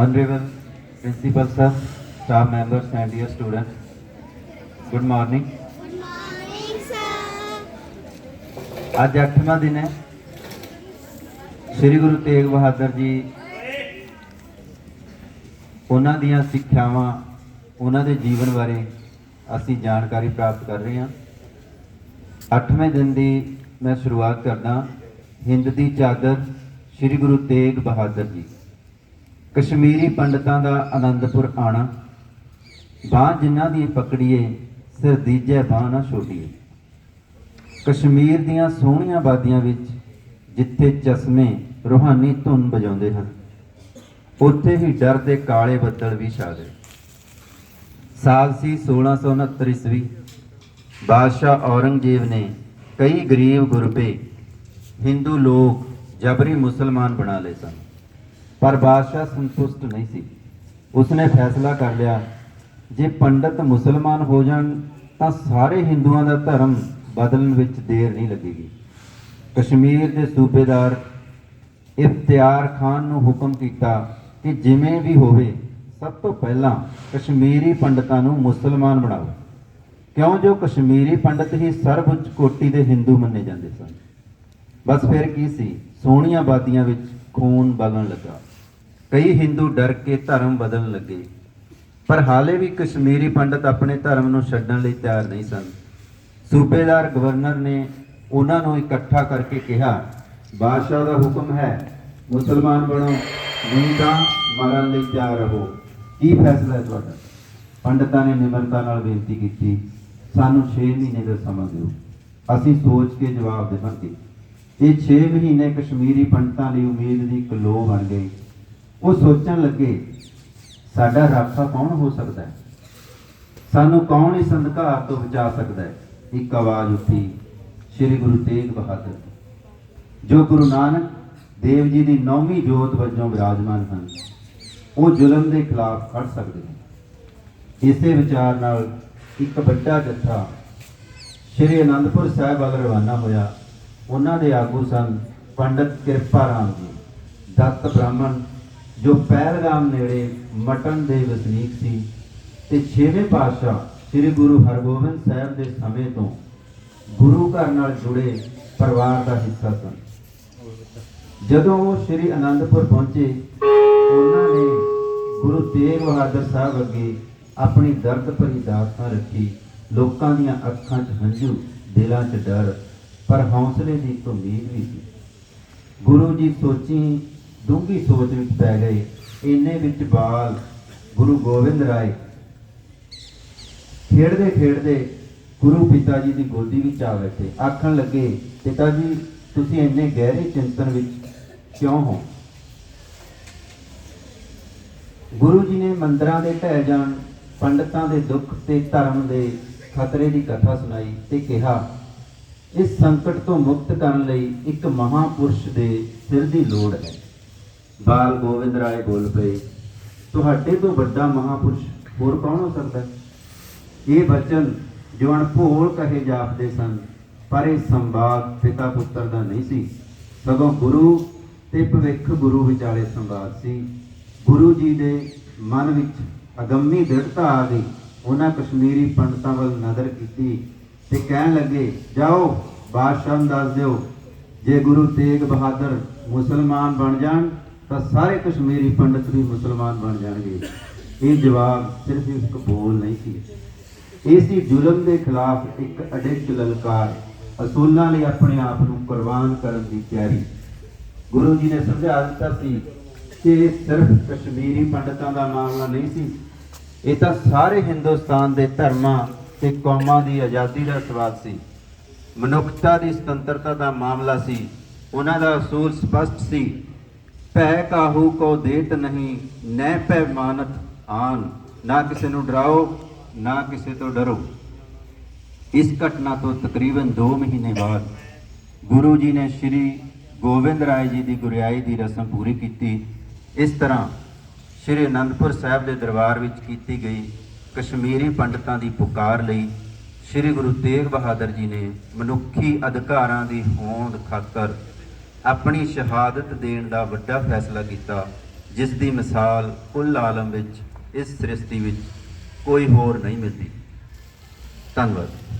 Honorable Principal Sir, staff members and dear students, good morning. ਅੱਜ 8ਵਾਂ ਦਿਨ ਹੈ। ਸ੍ਰੀ ਗੁਰੂ ਤੇਗ ਬਹਾਦਰ ਜੀ ਉਹਨਾਂ ਦੀਆਂ ਸਿੱਖਿਆਵਾਂ ਉਹਨਾਂ ਦੇ ਜੀਵਨ ਬਾਰੇ ਅਸੀਂ ਜਾਣਕਾਰੀ ਪ੍ਰਾਪਤ ਕਰ ਰਹੇ ਹਾਂ। 8ਵੇਂ ਦਿਨ ਦੀ ਮੈਂ ਸ਼ੁਰੂਆਤ ਕਰਦਾ ਹਿੰਦ ਦੀ ਚਾਦਰ ਸ੍ਰੀ ਗੁਰੂ ਤੇਗ ਬਹਾਦਰ ਜੀ। ਕਸ਼ਮੀਰੀ ਪੰਡਤਾਂ ਦਾ ਆਨੰਦਪੁਰ ਆਣਾ। ਬਾਹ ਜਿਨ੍ਹਾਂ ਦੀ ਪਕੜੀਏ, ਸਿਰ ਦੀਜੇ ਬਾਹ ਨਾ ਛੋਡੀਏ ਕਸ਼ਮੀਰ ਦੀਆਂ ਸੋਹਣੀਆਂ ਬਾਦੀਆਂ ਵਿੱਚ ਜਿੱਥੇ ਚਸ਼ਮੇ, ਰੂਹਾਨੀ ਧੁਨ ਵਜਾਉਂਦੇ ਹਨ, ਉੱਥੇ ਹੀ ਡਰ ਦੇ ਕਾਲੇ ਬੱਦਲ ਵੀ ਛਾ ਗਏ ਸਾਲ ਸੀ 1669 ਈਸਵੀ, ਬਾਦਸ਼ਾਹ ਔਰੰਗਜ਼ੇਬ ਨੇ ਕਈ ਗਰੀਬ ਗੁਰਬੇ, ਹਿੰਦੂ ਲੋਕ ਜਬਰੀ ਮੁਸਲਮਾਨ ਬਣਾ ਲਏ ਸਨ। ਪਰ ਬਾਦਸ਼ਾਹ ਸੰਤੁਸ਼ਟ ਨਹੀਂ ਸੀ। ਉਸਨੇ ਫੈਸਲਾ ਕਰ ਲਿਆ, ਜੇ ਪੰਡਤ ਮੁਸਲਮਾਨ ਹੋ ਜਾਣ, ਤਾਂ ਸਾਰੇ ਹਿੰਦੂਆਂ ਦਾ ਧਰਮ ਬਦਲਣ ਵਿੱਚ ਦੇਰ ਨਹੀਂ ਲੱਗੇਗੀ। ਕਸ਼ਮੀਰ ਦੇ ਸੂਬੇਦਾਰ ਇਫਤਿਆਰ ਖਾਨ ਨੂੰ ਹੁਕਮ ਕੀਤਾ ਕਿ ਜਿਵੇਂ ਵੀ ਹੋਵੇ, ਸਭ ਤੋਂ ਪਹਿਲਾਂ ਕਸ਼ਮੀਰੀ ਪੰਡਤਾਂ ਨੂੰ ਮੁਸਲਮਾਨ ਬਣਾਓ। ਕਿਉਂ? ਜੋ ਕਸ਼ਮੀਰੀ ਪੰਡਤ ਹੀ ਸਰਵਉੱਚ ਕੋਟੀ ਦੇ ਹਿੰਦੂ ਮੰਨੇ ਜਾਂਦੇ ਸਨ। ਬਸ ਫਿਰ ਕੀ ਸੀ? ਸੋਹਣੀਆਂ ਬਾਦੀਆਂ ਵਿੱਚ ਖੂਨ ਵਗਣ ਲੱਗਾ। ਕਈ ਹਿੰਦੂ ਡਰ ਕੇ ਧਰਮ ਬਦਲਣ ਲੱਗੇ। ਪਰ ਹਾਲੇ ਵੀ ਕਸ਼ਮੀਰੀ ਪੰਡਤ ਆਪਣੇ ਧਰਮ ਨੂੰ ਛੱਡਣ ਲਈ ਤਿਆਰ ਨਹੀਂ ਸਨ। ਸੂਬੇਦਾਰ ਗਵਰਨਰ ਨੇ ਉਹਨਾਂ ਨੂੰ ਇਕੱਠਾ ਕਰਕੇ ਕਿਹਾ, ਬਾਦਸ਼ਾਹ ਦਾ ਹੁਕਮ ਹੈ, ਮੁਸਲਮਾਨ ਬਣੋ, ਨਹੀਂ ਤਾਂ ਮਰਨ ਲਈ ਤਿਆਰ ਰਹੋ। ਕੀ ਫੈਸਲਾ ਹੈ ਤੁਹਾਡਾ? ਪੰਡਤਾਂ ਨੇ ਨਿਮਰਤਾ ਨਾਲ ਬੇਨਤੀ ਕੀਤੀ, ਸਾਨੂੰ 6 ਮਹੀਨੇ ਦਾ ਸਮਾਂ ਦਿਓ। ਅਸੀਂ ਸੋਚ ਕੇ ਜਵਾਬ ਦੇਵਾਂਗੇ। ਇਹ 6 ਮਹੀਨੇ ਕਸ਼ਮੀਰੀ ਪੰਡਤਾਂ ਲਈ ਉਮੀਦ ਦੀ ਇੱਕ ਲੋ ਬਣ ਗਈ। ਉਹ ਸੋਚਣ ਲੱਗੇ, ਸਾਡਾ ਰਾਖਾ ਕੌਣ ਹੋ ਸਕਦਾ ਹੈ? ਸਾਨੂੰ ਕੌਣ ਇਸ ਅੰਧਕਾਰ ਤੋਂ ਬਚਾ ਸਕਦਾ ਹੈ? ਇੱਕ ਆਵਾਜ਼ ਉੱਠੀ, ਸ੍ਰੀ ਗੁਰੂ ਤੇਗ ਬਹਾਦਰ ਜੋ ਗੁਰੂ ਨਾਨਕ ਦੇਵ ਜੀ ਦੀ ਨੌਵੀਂ ਜੋਤ ਵਜੋਂ ਵਿਰਾਜਮਾਨ ਹਨ, ਉਹ ਜ਼ੁਲਮ ਦੇ ਖਿਲਾਫ ਖੜ ਸਕਦੇ ਹਨ ਇਸੇ ਵਿਚਾਰ ਨਾਲ ਇੱਕ ਵੱਡਾ ਜੱਥਾ ਸ੍ਰੀ ਅਨੰਦਪੁਰ ਸਾਹਿਬ ਵੱਲ ਰਵਾਨਾ ਹੋਇਆ। ਉਹਨਾਂ ਦੇ ਆਗੂ ਸਨ ਪੰਡਤ ਕਿਰਪਾ ਰਾਮ ਜੀ, ਦੱਤ ਬ੍ਰਾਹਮਣ ਜੋ ਪਹਿਲਗਾਮ ਨੇੜੇ ਮਟਨ ਦੇ ਵਸਨੀਕ ਸੀ ਤੇ ਛੇਵੇਂ ਪਾਤਸ਼ਾਹ ਸ੍ਰੀ ਗੁਰੂ ਹਰਗੋਬਿੰਦ ਸਾਹਿਬ ਦੇ ਸਮੇਂ ਤੋਂ ਗੁਰੂ ਘਰ ਨਾਲ ਜੁੜੇ ਪਰਿਵਾਰ ਦਾ ਹਿੱਸਾ ਸਨ। ਜਦੋਂ ਉਹ ਸ੍ਰੀ ਅਨੰਦਪੁਰ ਪਹੁੰਚੇ, ਉਹਨਾਂ ਨੇ ਗੁਰੂ ਤੇਗ ਬਹਾਦਰ ਸਾਹਿਬ ਅੱਗੇ ਆਪਣੀ ਦਰਦ ਭਰੀ ਦਾਸਤਾਂ ਰੱਖੀ, ਲੋਕਾਂ ਦੀਆਂ ਅੱਖਾਂ 'ਚ ਹੰਝੂ, ਦਿਲਾਂ 'ਚ ਡਰ, ਪਰ ਹੌਸਲੇ ਦੀ ਇੱਕ ਉਮੀਦ ਵੀ ਸੀ। ਗੁਰੂ ਜੀ ਸੋਚੀ ਡੂੰਘੀ ਸੋਚ ਵਿੱਚ ਪੈ ਗਏ। ਇੰਨੇ ਵਿੱਚ ਬਾਲ ਗੁਰੂ ਗੋਬਿੰਦ ਰਾਏ ਖੇਡਦੇ ਖੇਡਦੇ ਗੁਰੂ ਪਿਤਾ ਜੀ ਦੀ ਗੋਦੀ ਵਿੱਚ ਆ ਬੈਠੇ। ਆਖਣ ਲੱਗੇ ਪਿਤਾ ਜੀ ਤੁਸੀਂ ਇੰਨੇ ਗਹਿਰੇ ਚਿੰਤਨ ਵਿੱਚ ਕਿਉਂ ਹੋ? ਗੁਰੂ ਜੀ ਨੇ ਮੰਦਰਾਂ ਦੇ ਢਹਿ ਜਾਣ, ਪੰਡਤਾਂ ਦੇ ਦੁੱਖ ਤੇ ਧਰਮ ਦੇ ਖਤਰੇ ਦੀ ਕਥਾ ਸੁਣਾਈ ਤੇ ਕਿਹਾ, ਇਸ ਸੰਕਟ ਤੋਂ ਮੁਕਤ ਕਰਨ ਲਈ ਇੱਕ ਮਹਾਪੁਰਸ਼ ਦੇ ਸਿਰ ਦੀ ਲੋੜ ਹੈ। ਬਾਲ ਗੋਬਿੰਦ ਰਾਏ ਬੋਲ ਪਏ। ਤੁਹਾਡੇ ਤੋਂ ਵੱਡਾ ਮਹਾਪੁਰਸ਼ ਹੋਰ ਕੌਣ ਹੋ ਸਕਦਾ? ਇਹ ਬਚਨ ਜੋ ਅਣਭੋਲ ਕਹੇ ਜਾਪਦੇ ਸਨ, ਪਰ ਇਹ ਸੰਵਾਦ ਪਿਤਾ ਪੁੱਤਰ ਦਾ ਨਹੀਂ ਸੀ। ਸਗੋਂ ਗੁਰੂ ਤੇ ਭਵਿੱਖ ਗੁਰੂ ਵਿਚਾਲੇ ਸੰਵਾਦ ਸੀ। ਗੁਰੂ ਜੀ ਦੇ ਮਨ ਵਿੱਚ ਅਗੰਮੀ ਦ੍ਰਿੜਤਾ ਆ ਗਈ। ਉਹਨਾਂ ਕਸ਼ਮੀਰੀ ਪੰਡਤਾਂ ਵੱਲ ਨਜ਼ਰ ਕੀਤੀ ਤੇ ਕਹਿਣ ਲੱਗੇ, ਜਾਓ, ਬਾਦਸ਼ਾਹ ਨੂੰ ਦੱਸ ਦਿਓ, ਜੇ ਗੁਰੂ ਤੇਗ ਬਹਾਦਰ ਮੁਸਲਮਾਨ ਬਣ ਜਾਣ ਤਾਂ ਸਾਰੇ ਕਸ਼ਮੀਰੀ ਪੰਡਤ ਵੀ ਮੁਸਲਮਾਨ ਬਣ ਜਾਣਗੇ। ਇਹ ਜਵਾਬ ਸਿਰਫ ਇੱਕ ਬੋਲ ਨਹੀਂ ਸੀ। ਇਹ ਸੀ ਜ਼ੁਲਮ ਦੇ ਖਿਲਾਫ ਇੱਕ ਅਡਿੱਗ ਲਲਕਾਰ ਅਸੂਲਾਂ ਲਈ ਆਪਣੇ ਆਪ ਨੂੰ ਕੁਰਬਾਨ ਕਰਨ ਦੀ ਤਿਆਰੀ। ਗੁਰੂ ਜੀ ਨੇ ਸਮਝਾ ਦਿੱਤਾ ਸੀ ਕਿ ਇਹ ਸਿਰਫ ਕਸ਼ਮੀਰੀ ਪੰਡਤਾਂ ਦਾ ਮਾਮਲਾ ਨਹੀਂ ਸੀ। ਇਹ ਤਾਂ ਸਾਰੇ ਹਿੰਦੁਸਤਾਨ ਦੇ ਧਰਮਾਂ ਤੇ ਕੌਮਾਂ ਦੀ ਆਜ਼ਾਦੀ ਦਾ ਸਵਾਲ ਸੀ। ਮਨੁੱਖਤਾ ਦੀ ਸੁਤੰਤਰਤਾ ਦਾ ਮਾਮਲਾ ਸੀ। ਉਹਨਾਂ ਦਾ ਅਸੂਲ ਸਪਸ਼ਟ ਸੀ ਭੈ ਕਾਹੂ ਕੋ ਦੇਤ ਨਹੀਂ ਨੈ ਭੈ ਮਾਨਤ ਆਨ। ਨਾ ਕਿਸੇ ਨੂੰ ਡਰਾਓ, ਨਾ ਕਿਸੇ ਤੋਂ ਡਰੋ। ਇਸ ਘਟਨਾ ਤੋਂ ਤਕਰੀਬਨ 2 ਮਹੀਨੇ ਬਾਅਦ ਗੁਰੂ ਜੀ ਨੇ ਸ੍ਰੀ ਗੋਬਿੰਦ ਰਾਏ ਜੀ ਦੀ ਗੁਰਿਆਈ ਦੀ ਰਸਮ ਪੂਰੀ ਕੀਤੀ। ਇਸ ਤਰ੍ਹਾਂ ਸ੍ਰੀ ਅਨੰਦਪੁਰ ਸਾਹਿਬ ਦੇ ਦਰਬਾਰ ਵਿੱਚ ਕੀਤੀ ਗਈ ਕਸ਼ਮੀਰੀ ਪੰਡਤਾਂ ਦੀ ਪੁਕਾਰ ਲਈ ਸ੍ਰੀ ਗੁਰੂ ਤੇਗ ਬਹਾਦਰ ਜੀ ਨੇ ਮਨੁੱਖੀ ਅਧਿਕਾਰਾਂ ਦੀ ਹੋਂਦ ਖਾਤਰ ਆਪਣੀ ਸ਼ਹਾਦਤ ਦੇਣ ਦਾ ਵੱਡਾ ਫੈਸਲਾ ਕੀਤਾ, ਜਿਸ ਦੀ ਮਿਸਾਲ ਕੁੱਲ ਆਲਮ ਵਿੱਚ, ਇਸ ਸ੍ਰਿਸ਼ਟੀ ਵਿੱਚ ਕੋਈ ਹੋਰ ਨਹੀਂ ਮਿਲਦੀ। ਧੰਨਵਾਦ।